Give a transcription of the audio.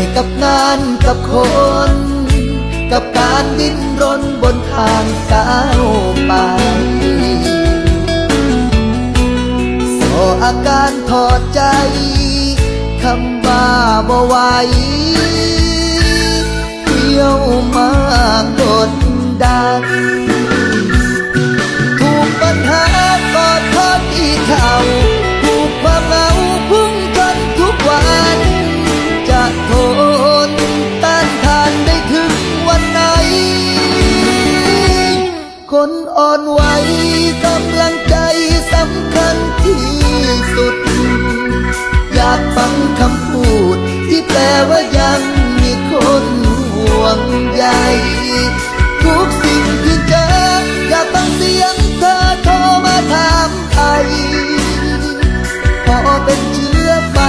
ยกับงานกับคน กับการดิ้นรนบนทางก้าวไปโซอาการถอดใจ คำว่าบ่ไหว คนอ่อนไหวกำลังใจสำคัญที่สุด อยากฟังคำพูดที่แปลว่ายังมีคนห่วงใยทุกสิ่งที่เจอ อยากฟังเสียงเธอโทรมาถามไทย